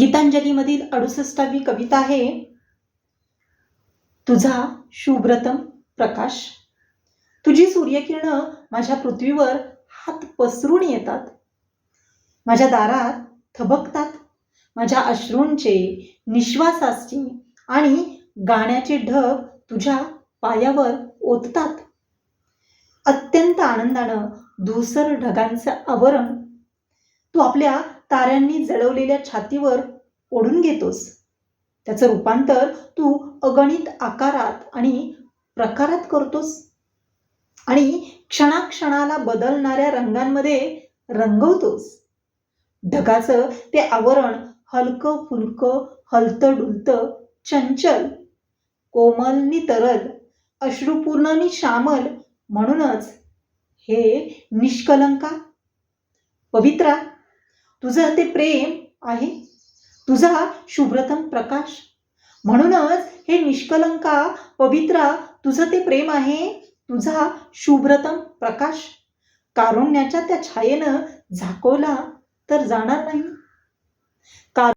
गीतांजलीमधील अडुसष्टावी कविता आहे तुझा शुभ्रतम प्रकाश. तुझी सूर्यकिरणं माझ्या पृथ्वीवर हात पसरून येतात. माझ्या दारात थबकतात. माझ्या अश्रूंचे निश्वासाचे आणि गाण्याचे ढग तुझ्या पायावर ओततात. अत्यंत आनंदानं धूसर ढगांचं आवरण तू आपल्या ताऱ्यांनी जळवलेल्या छातीवर ओढून घेतोस. त्याचं रूपांतर तू अगणित आकारात आणि प्रकारात करतोस. आणि क्षणाक्षणाला बदलणाऱ्या रंगांमध्ये रंगवतोस. ढगाचं ते आवरण हलकं फुलकं हलतं डुलतं चंचल कोमल नि तरल अश्रुपूर्ण नि श्यामल म्हणूनच हे निष्कलंका. पवित्रा तुझं ते प्रेम आहे? तुझा शुभ्रतम प्रकाश? म्हणूनच हे निष्कलंका पवित्रा तुझं ते प्रेम आहे? तुझा शुभ्रतम प्रकाश? कारुण्याच्या त्या छायेनं झाकवला तर जाणार नाही.